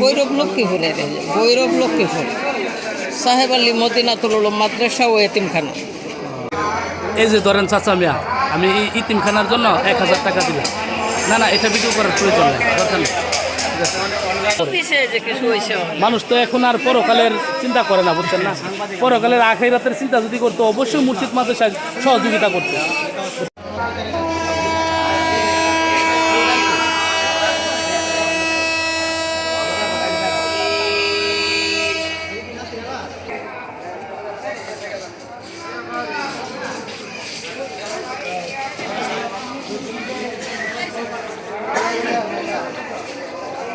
ভৈরব লক্ষ্মীপুরের এই যে, ভৈরব লক্ষ্মীপুর সাহেব আলী মদিনাতুল মাদ্রাসা ও এতিমখানা। এই যে ধরেন চাচা মিয়া আমি ইতিমখানার জন্য এক হাজার টাকা দিলাম। না না এটা ভিডিও করার প্রয়োজন নেই দরকার মানুষ তো এখন আর পরকালের চিন্তা করে না বুঝছেন না? পরকালের আখের রাতের চিন্তা যদি করতো অবশ্যই মুর্শিদ মাদ্রাসায় সহযোগিতা করতো।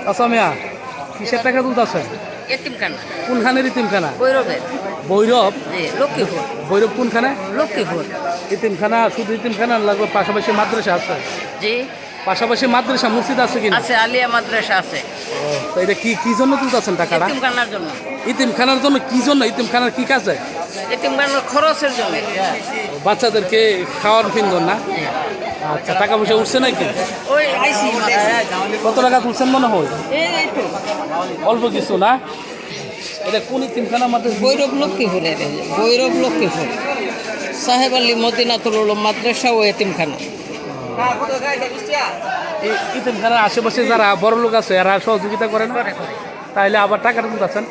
আচ্ছা মিয়া কিসের টাকা তুলতেছে? এতিমখানা। কোনখানের ইতিমখানা ভৈরবের। ভৈরব? লক্ষ্মীপুর। ভৈরব কোনখানে? লক্ষ্মীপুর। ইতিমখানা শুধু ইতিমখানা লাগবে পাশাপাশি মাদ্রাসা আছে। জি। পাশাপাশি মাদ্রাসা মসজিদ আছে কিনা? আছে আলিয়া মাদ্রাসা আছে। তো এটা কি কি জন্য তুলতেছেন টাকাটা? এতিমখানার জন্য। ইতিমখানার জন্য কি জন্য? ইতিমখানার কি কাজে? এতিমখানার খরচের জন্য। বাচ্চাদেরকে খাওয়ার ফিন্দন না? আচ্ছা টাকা পয়সা উঠছে নাকি? কত টাকা তুলছেন মনে হয়? অল্প কিছু না? এটা কোন ভৈরব ভৈরব লক্ষ্মীপুর। সাহেব আলী মদিনাতুল উলুম মাদ্রাসা ও এতিমখানা এই ইতিমখানার আশেপাশে যারা বড় লোক আছে এরা সহযোগিতা করেন না? তাইলে আবার টাকাটা তুলতেছেন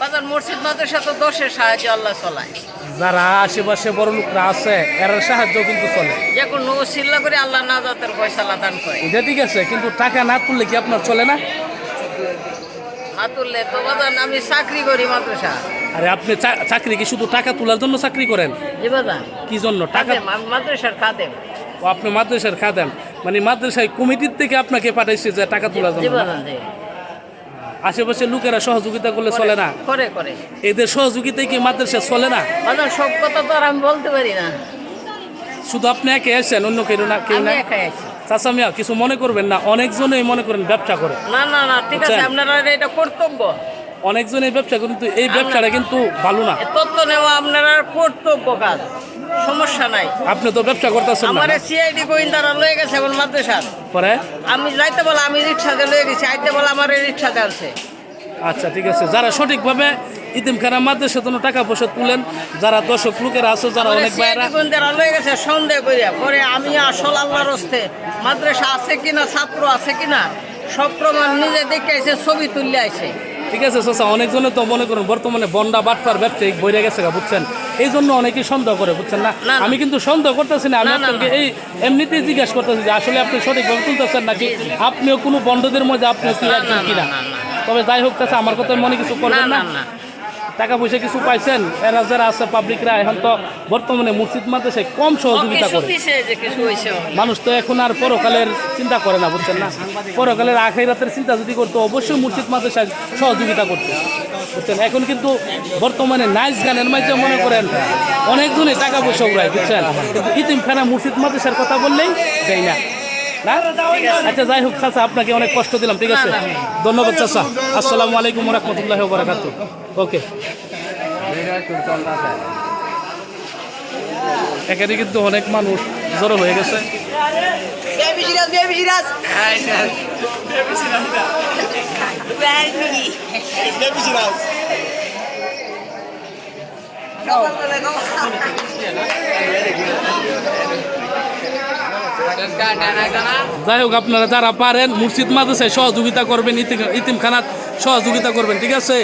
বাজার মসজিদ মাদ্রাসা তো দশের সাহায্যে আল্লাহ চলায়। যারা আশেপাশে বড় লোকরা আছে এরা সাহায্য কিন্তু চলে। যে কোনো চিল্লা করে আল্লাহ নাজাতের পয়সালা দান করে। এটা ঠিক আছে কিন্তু টাকা না তুললে কি আপনার চলে না? না তুললে তো বাজার আমি চাকরি করি মাদ্রাসা। আরে আপনি চাকরি কি শুধু টাকা তোলার জন্য চাকরি করেন? জি কি জন্য? টাকা মাদ্রাসার খাদেম। ও আপনি মাদ্রাসার খাদেন মানে মাদ্রাসায় কমিটির থেকে আপনাকে পাঠাইছে যে টাকা তোলার জন্য জি। আশেপাশে লোকেরা সহযোগিতা করলে চলে না? করে করে। এদের সহযোগিতায় কি মাদ্রাসা চলে না? বাজার সব কথা তো আর আমি বলতে পারি না। শুধু আপনি একে এসেছেন অন্য কেউ না কেউ না একাই আছি। চাচা মিয়া কিছু মনে করবেন না? অনেকজনই মনে করেন ব্যবসা করে। না না না ঠিক আছে? আপনারা এটা কর্তব্য। অনেকজনই ব্যবসা করে কিন্তু এই ব্যবসাটা কিন্তু ভালো না। তথ্য নেওয়া আপনার কর্তব্য কাজ। সমস্যা নাই। আপনি তো ব্যবসা করতেছেন আমার সিআইডি গোয়েন্দারা লয়ে গেছে এখন মাদ্রাসার। পরে? আমি যাইতে বলে আমি রিক্সাতে লয়ে গেছি আইতে বলে আমার রিক্সাতে আনছে। আচ্ছা ঠিক আছে। যারা সঠিকভাবে ইতিমখানা মাদ্রাসা জন্য টাকা পয়সা তুলেন যারা দর্শক লোকেরা আছে যারা অনেক গোয়েন্দারা লয়ে গেছে সন্দেহ করিয়া। পরে আমি আসল আল্লাহর হস্তে মাদ্রাসা আছে কিনা ছাত্র আছে কিনা সব প্রমাণ নিজে দেখে আইছে ছবি তুললে আইছে। ঠিক আছে চাচা অনেকজনে তো মনে করেন বর্তমানে বন্ডা বাটপার ব্যবসায়ী বইরে গেছে গা, বুঝছেন? এই জন্য অনেকেই সন্দেহ করে বুঝছেন না। আমি কিন্তু সন্দেহ করতেছি না আমি আপনাকে এই এমনিতেই জিজ্ঞেস করতেছি যে আসলে আপনি সঠিকভাবে তুলতেছেন নাকি। আপনিও কোনো বন্ধদের মধ্যে আপনি কি কিনা। তবে যাই হোক চাচা আমার কথা মনে কিছু করবেন না। টাকা পয়সা কিছু পাইছেন এরা যারা আছে পাবলিকরা এখন তো বর্তমানে মসজিদ মাদ্রাসায় কম সহযোগিতা করে। মানুষ তো এখন আর পরকালের চিন্তা করে না বুঝছেন না? পরকালের আখের রাতের চিন্তা যদি করতো অবশ্যই মুর্শিদ মাদ্রাসায় সহযোগিতা করতো বুঝছেন? এখন কিন্তু বর্তমানে নাইস গানের মাঝে মনে করেন অনেকজনই টাকা পয়সা উড়ায় বুঝছেন? কিন্তু ইতিমখানা মুর্শিদ মাদ্রাসার কথা বললেই দেয় না। না? আচ্ছা যাই হোক চাচা আপনাকে অনেক কষ্ট দিলাম ঠিক আছে? ধন্যবাদ চাচা। আসসালামু আলাইকুম রহমতুল্লাহ বারাকাত ওকে। এখানে কিন্তু অনেক মানুষ জড়ো হয়ে গেছে। সিরাজ যাই হোক, আপনারা যারা পারেন মুর্শিদ মাদ্রাসায় সহযোগিতা করবেন ইতিম ইতিমখানাত সহযোগিতা করবেন, ঠিক আছে?